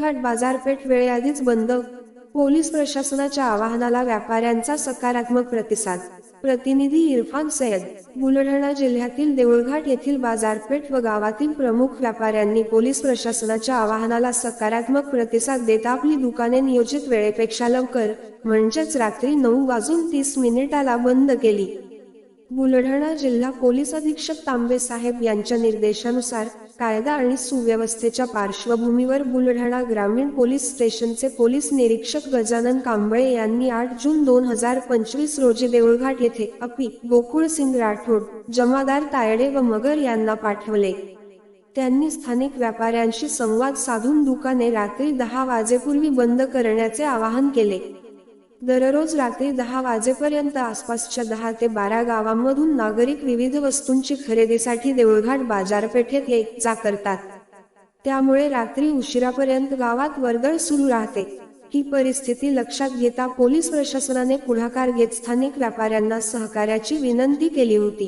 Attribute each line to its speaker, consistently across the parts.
Speaker 1: घाट बाजारपेठ वेळेआधीच बंद. पोलीस प्रशासनाच्या आवाहनाला व्यापाऱ्यांचा सकारात्मक प्रतिसाद. प्रतिनिधी इरफान सय्यद बुलढाणा जिल्ह्यातील देऊळघाट येथील बाजारपेठ व गावातील प्रमुख व्यापाऱ्यांनी पोलीस प्रशासनाच्या आवाहनाला सकारात्मक प्रतिसाद देत आपली दुकाने नियोजित वेळेपेक्षा लवकर म्हणजेच रात्री नऊ वाजून तीस मिनिटाला बंद केली. बुलढाणा जिल्हा पोलीस अधीक्षक तांबे साहेब यांच्या निर्देशानुसार कायदा आणि सुव्यवस्थेच्या पार्श्वभूमीवर बुलढाणा ग्रामीण पोलीस स्टेशनचे पोलीस निरीक्षक गजानन कांबळे यांनी आठ जून दोन हजार पंचवीस रोजी देऊळघाट येथे अपी गोकुळ सिंग राठोड जमादार तायडे व मगर यांना पाठवले. त्यांनी स्थानिक व्यापाऱ्यांशी संवाद साधून दुकाने रात्री दहा वाजेपूर्वी बंद करण्याचे आवाहन केले. दररोज रात्री दहा वाजेपर्यंत आसपासच्या दहा ते बारा गावांमधून नागरिक विविध वस्तूंची खरेदीसाठी देऊळघाट बाजारपेठेत ये जा करतात. त्यामुळे रात्री उशिरापर्यंत गावात वर्दळ सुरू राहते. ही परिस्थिती लक्षात घेता पोलीस प्रशासनाने पुढाकार घेत स्थानिक व्यापाऱ्यांना सहकार्याची विनंती केली होती.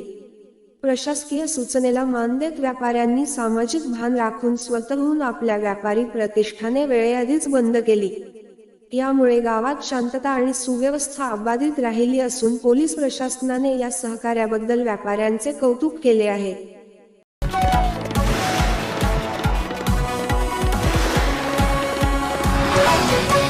Speaker 1: प्रशासकीय सूचनेला मान देत व्यापाऱ्यांनी सामाजिक भान राखून स्वतःहून आपल्या व्यापारी प्रतिष्ठाने वेळेआधीच बंद केली. यामुळे गावात शांतता आणि सुव्यवस्था अबाधित राहिली असून पोलीस प्रशासनाने या सहकार्याबद्दल व्यापाऱ्यांचे कौतुक केले आहे Thank you.